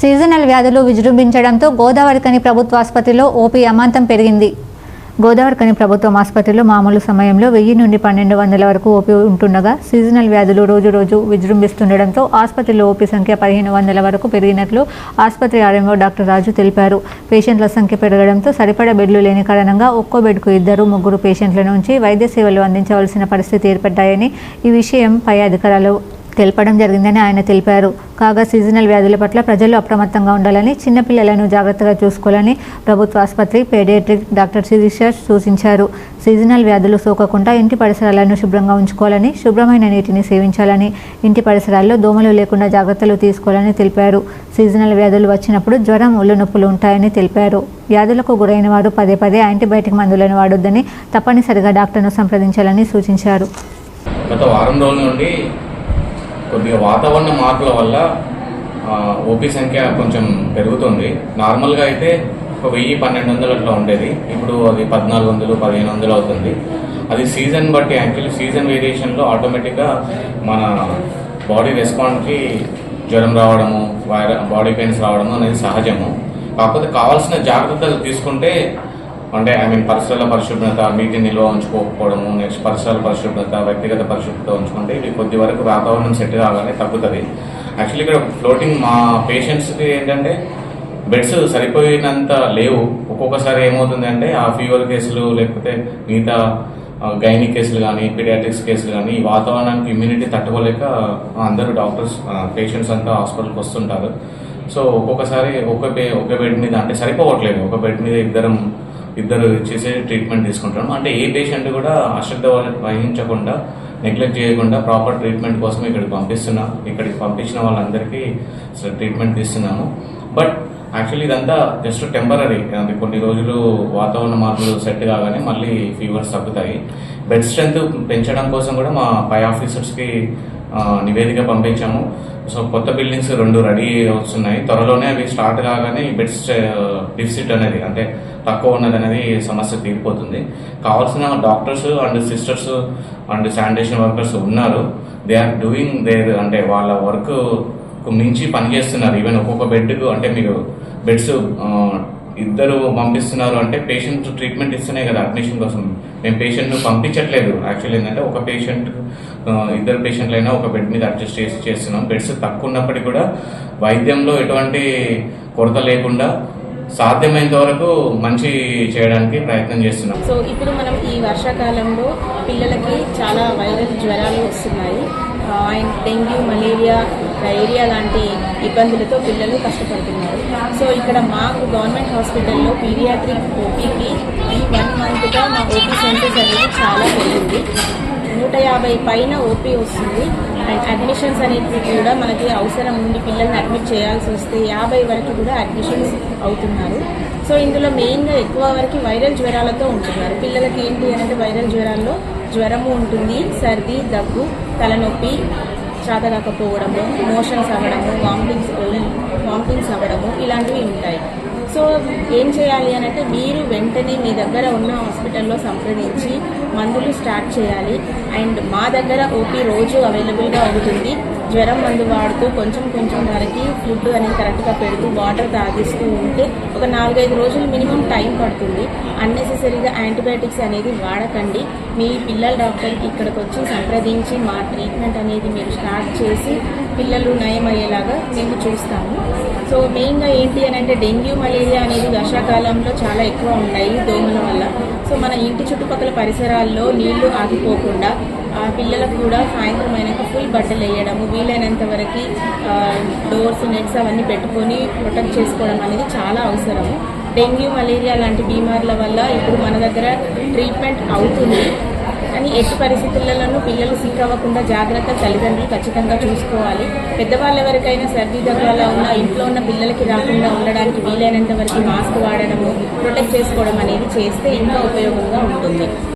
Seasonal వ్యాధులు విజృంభించడంతో గోదావరికని ప్రభుత్వ ఆసుపత్రిలో ఓపీ అమాంతం పెరిగింది. గోదావరికని ప్రభుత్వం ఆసుపత్రిలో మామూలు సమయంలో వెయ్యి నుండి పన్నెండు వందల వరకు ఓపీ ఉంటుండగా సీజనల్ వ్యాధులు రోజు రోజు విజృంభిస్తుండడంతో ఆసుపత్రిలో ఓపీ సంఖ్య పదిహేను వందల వరకు పెరిగినట్లు ఆసుపత్రి ఆర్ఎంఓ డాక్టర్ రాజు తెలిపారు. పేషెంట్ల సంఖ్య పెరగడంతో సరిపడ బెడ్లు లేని కారణంగా ఒక్కో బెడ్కు ఇద్దరు ముగ్గురు పేషెంట్ల నుంచి వైద్య సేవలు అందించవలసిన పరిస్థితి ఏర్పడ్డాయని ఈ విషయం పై అధికారులు తెలపడం జరిగిందని ఆయన తెలిపారు. కాగా సీజనల్ వ్యాధుల పట్ల ప్రజలు అప్రమత్తంగా ఉండాలని చిన్నపిల్లలను జాగ్రత్తగా చూసుకోవాలని ప్రభుత్వ ఆసుపత్రి పేడియాట్రిక్ డాక్టర్ శిరీష సూచించారు. సీజనల్ వ్యాధులు సోకకుండా ఇంటి పరిసరాలను శుభ్రంగా ఉంచుకోవాలని శుభ్రమైన నీటిని సేవించాలని ఇంటి పరిసరాల్లో దోమలు లేకుండా జాగ్రత్తలు తీసుకోవాలని తెలిపారు. సీజనల్ వ్యాధులు వచ్చినప్పుడు జ్వరం ఒళ్ళు నొప్పులు ఉంటాయని తెలిపారు. వ్యాధులకు గురైన వారు పదే పదే యాంటీబయాటిక్ మందులను వాడొద్దని తప్పనిసరిగా డాక్టర్ను సంప్రదించాలని సూచించారు. గత వారం రోజుల నుండి కొద్దిగా వాతావరణ మార్పుల వల్ల ఓపీ సంఖ్య కొంచెం పెరుగుతుంది. నార్మల్గా అయితే ఒక వెయ్యి పన్నెండు వందలు అట్లా ఉండేది. ఇప్పుడు అది పద్నాలుగు వందలు పదిహేను వందలు అవుతుంది. అది సీజన్ బట్టి యాక్చువల్లీ సీజన్ వేరియేషన్లో ఆటోమేటిక్గా మన బాడీ రెస్పాండ్కి జ్వరం రావడము వైర బాడీ పెయిన్స్ రావడము అనేది సహజము. కాకపోతే కావాల్సిన జాగ్రత్తలు తీసుకుంటే అంటే ఐ మీన్ పరిసరాల పరిశుభ్రత నీటిని నిల్వ ఉంచుకోకపోవడము నెక్స్ట్ పరిసరాల పరిశుభ్రత వ్యక్తిగత పరిశుభ్రత ఉంచుకుంటే ఇది కొద్ది వరకు వాతావరణం సెట్ కాగానే తగ్గుతుంది. యాక్చువల్లీ ఇక్కడ ఫ్లోటింగ్ మా పేషెంట్స్కి ఏంటంటే బెడ్స్ సరిపోయినంత లేవు. ఒక్కొక్కసారి ఏమవుతుందంటే ఆ ఫీవర్ కేసులు లేకపోతే మిగతా గైనీ కేసులు కానీ పీడియాట్రిక్స్ కేసులు కానీ ఈ వాతావరణానికి ఇమ్యూనిటీ తట్టుకోలేక అందరూ డాక్టర్స్ పేషెంట్స్ అంతా హాస్పిటల్కి వస్తుంటారు. సో ఒక్కొక్కసారి ఒక బె ఒక బెడ్ మీద అంటే సరిపోవట్లేదు. ఒక బెడ్ మీద ఇద్దరం ఇద్దరు చేసే ట్రీట్మెంట్ తీసుకుంటాం అంటే ఏ పేషెంట్ కూడా అశ్రద్ధ వహించకుండా నెగ్లెక్ట్ చేయకుండా ప్రాపర్ ట్రీట్మెంట్ కోసం ఇక్కడికి పంపిస్తున్నాం ఇక్కడికి పంపించిన వాళ్ళందరికీ ట్రీట్మెంట్ తీస్తున్నాము. బట్ యాక్చువల్లీ ఇదంతా జస్ట్ టెంపరీ కొన్ని రోజులు వాతావరణ మార్పులు సెట్ కాగానే మళ్ళీ ఫీవర్స్ తగ్గుతాయి. బెడ్ స్ట్రెంత్ పెంచడం కోసం కూడా మా పై ఆఫీసర్స్కి నివేదిక పంపించాము. సో కొత్త బిల్డింగ్స్ రెండు రెడీ వస్తున్నాయి త్వరలోనే అవి స్టార్ట్ కాగానే బెడ్స్ డిఫిసిట్ అనేది అంటే తక్కువ ఉన్నది అనేది సమస్య తీరిపోతుంది. కావాల్సిన doctors and sisters and sanitation workers ఉన్నారు. దే ఆర్ డూయింగ్ దేర్ అంటే వాళ్ళ వర్క్ మించి పనిచేస్తున్నారు. ఈవెన్ ఒక్కొక్క బెడ్కు అంటే మీరు బెడ్స్ ఇద్దరు పంపిస్తున్నారు అంటే పేషెంట్ ట్రీట్మెంట్ ఇస్తున్నాయి కదా అడ్మిషన్ కోసం. మేము పేషెంట్ను పంపించట్లేదు. యాక్చువల్లీ ఏంటంటే ఒక పేషెంట్ ఇద్దరు పేషెంట్లు అయినా ఒక బెడ్ మీద అడ్జస్ట్ చేసి చేస్తున్నాం. బెడ్స్ తక్కువ ఉన్నప్పటికీ కూడా వైద్యంలో ఎటువంటి కొరత లేకుండా సాధ్యమైనంత వరకు మంచి చేయడానికి ప్రయత్నం చేస్తున్నాం. సో ఇప్పుడు మనం ఈ వర్షాకాలంలో పిల్లలకి చాలా వైరల్ జ్వరాలు వస్తున్నాయి. డెంగ్యూ మలేరియా డైరియా లాంటి ఇబ్బందులతో పిల్లలు కష్టపడుతున్నారు. సో ఇక్కడ మాకు గవర్నమెంట్ హాస్పిటల్లో పీడియాట్రిక్ ఓపీకి ఈ వన్ మంత్గా మా ఓపీ సెంటర్స్ అనేది చాలా పెరిగింది. నూట యాభై పైన ఓపీ వస్తుంది. అండ్ అడ్మిషన్స్ అనేవి కూడా మనకి అవసరం ఉంది పిల్లల్ని అడ్మిట్ చేయాల్సి వస్తే యాభై వరకు కూడా అడ్మిషన్స్ అవుతున్నారు. సో ఇందులో మెయిన్గా ఎక్కువ వరకు వైరల్ జ్వరాలతో ఉంటున్నారు. పిల్లలకి ఏంటి అంటే వైరల్ జ్వరాల్లో జ్వరము ఉంటుంది. సర్ది దగ్గు తలనొప్పి చాతకాకపోవడము మోషన్స్ అవ్వడము వామిటింగ్స్ వామిటింగ్స్ అవ్వడము ఇలాంటివి ఉంటాయి. సో ఏం చేయాలి అని అంటే మీరు వెంటనే మీ దగ్గర ఉన్న హాస్పిటల్లో సంప్రదించి మందులు స్టార్ట్ చేయాలి. అండ్ మా దగ్గర ఓపీ రోజు అవైలబుల్గా ఉంటుంది. జ్వరం మందు వాడుతూ కొంచెం కొంచెం వరకు ఫుడ్ అనేది కరెక్ట్గా పెడుతూ వాటర్ తాగిస్తూ ఉంటే ఒక నాలుగైదు రోజులు మినిమం టైం పడుతుంది. అన్నెసెసరీగా యాంటీబయాటిక్స్ అనేది వాడకండి. మీ పిల్లల డాక్టర్కి ఇక్కడికి వచ్చి సంప్రదించి మా ట్రీట్మెంట్ అనేది మీరు స్టార్ట్ చేసి పిల్లలు నయమయ్యేలాగా మేము చూస్తాము. సో మెయిన్గా ఏంటి అని అంటే డెంగ్యూ మలేరియా అనేది వర్షాకాలంలో చాలా ఎక్కువ ఉంటాయి దోమల వల్ల. సో మన ఇంటి చుట్టుపక్కల పరిసరాల్లో నీళ్ళు ఆగిపోకుండా ఆ పిల్లలకు కూడా సాయంత్రం అయినాక ఫుల్ బట్టలు వేయడము వీలైనంత వరకు డోర్స్ నెట్స్ అవన్నీ పెట్టుకొని ప్రొటెక్ట్ చేసుకోవడం అనేది చాలా అవసరము. డెంగ్యూ మలేరియా లాంటి బీమార్ల వల్ల ఇప్పుడు మన దగ్గర ట్రీట్మెంట్ అవుతుంది. కానీ ఎట్టి పరిస్థితులలోనూ పిల్లలు సిక్ అవ్వకుండా జాగ్రత్త తల్లిదండ్రులు ఖచ్చితంగా చూసుకోవాలి. పెద్దవాళ్ళ ఎవరికైనా సర్దీ దగ్గర ఉన్న ఇంట్లో ఉన్న పిల్లలకి రాకుండా ఉండడానికి వీలైనంత వరకు మాస్క్ వాడడము ప్రొటెక్ట్ చేసుకోవడం అనేది చేస్తే ఇంకా ఉపయోగంగా ఉంటుంది.